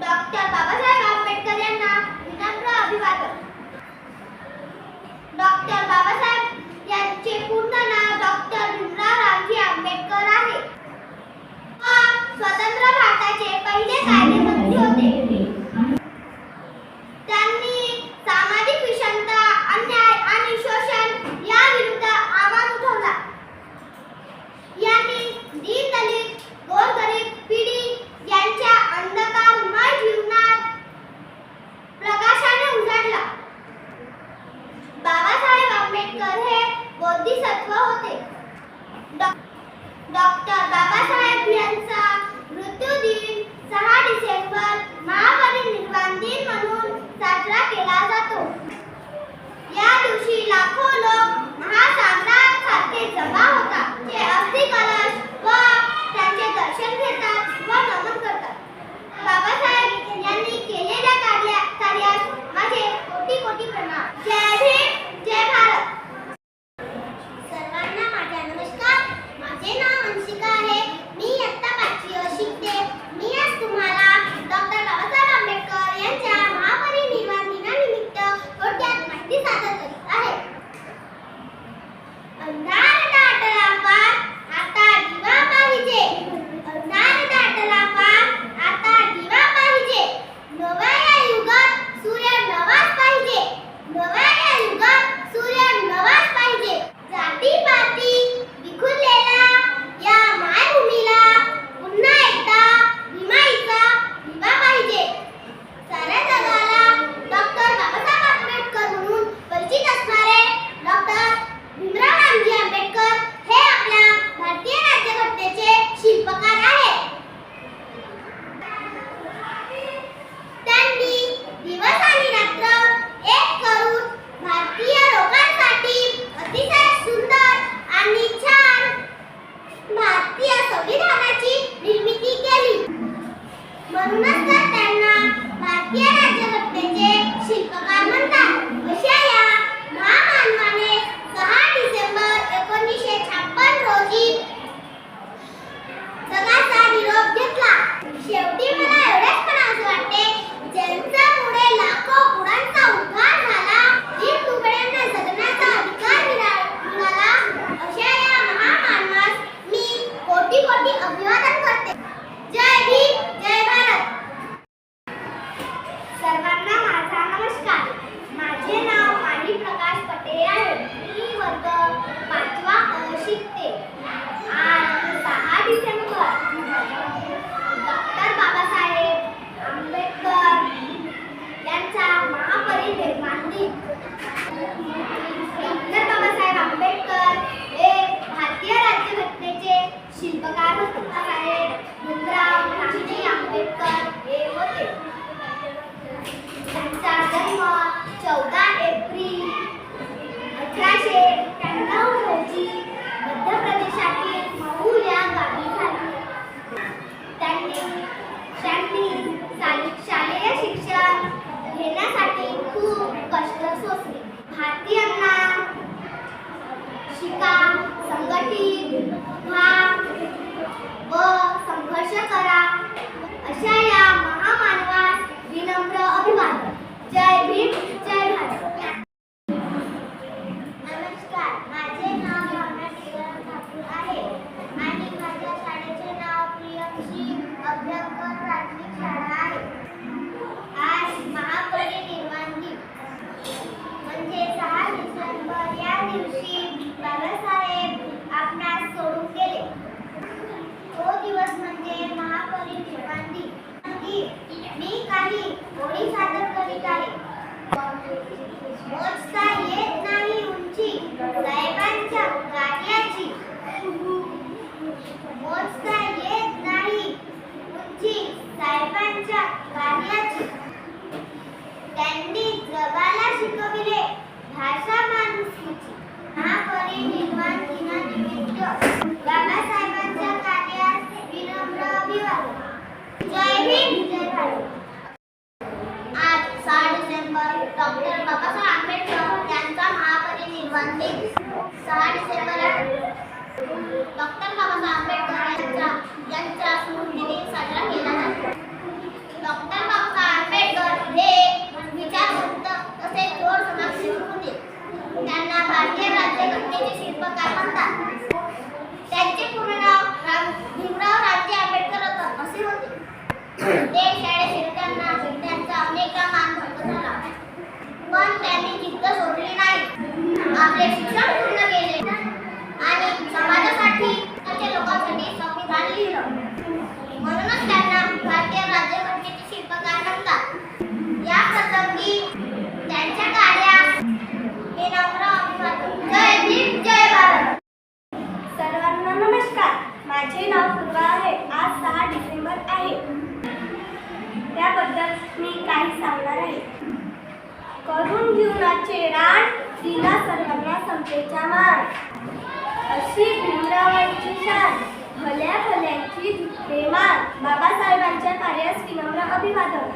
Doctor Babasaheb Ambedkar यांना विनम्र अभिवादन. डॉक्टर बाबासाहेब यांचे पूर्ण नाव डॉक्टर भीमराव रामजी आंबेडकर आहे. स्वतंत्र भारताचे पहिले कायदे सादर करीत आहे? मोजता येत नाही उंची. साहेबांच्या कार्याची मोजता येत नाही उंची. साहेबांच्या त्यांनी जगाला शिकविले. भाषा डॉक्टर बाबासाहेब आंबेडकर यांचा यांचा स्मृतिदिन डॉक्टर बाबासाहेब आंबेडकर हे विचारवंत तसेच थोर त्यांना भारतीय राज्यघटनेचे शिल्पकार त्यांचे पूर्ण नाव राम असे होते. ते शाळेत शिरताना त्यांचा अनेकदा मान झाला पण त्यांनी जिद्द सोडली आपले शिक्षण पूर्ण केले. आणि समाजासाठी लोकांसाठी संविधान लिहिलं. म्हणूनच त्यांना भारतीय राज्यघटनेचे शिल्पकार म्हणतात. या प्रसंगी त्यांच्या कार्यास हे नम्र सर्वांना मान अशी भीमरावांची शान भल्या भल्यांची प्रेमान बाबासाहेबांच्या कार्यास विनम्र अभिवादन.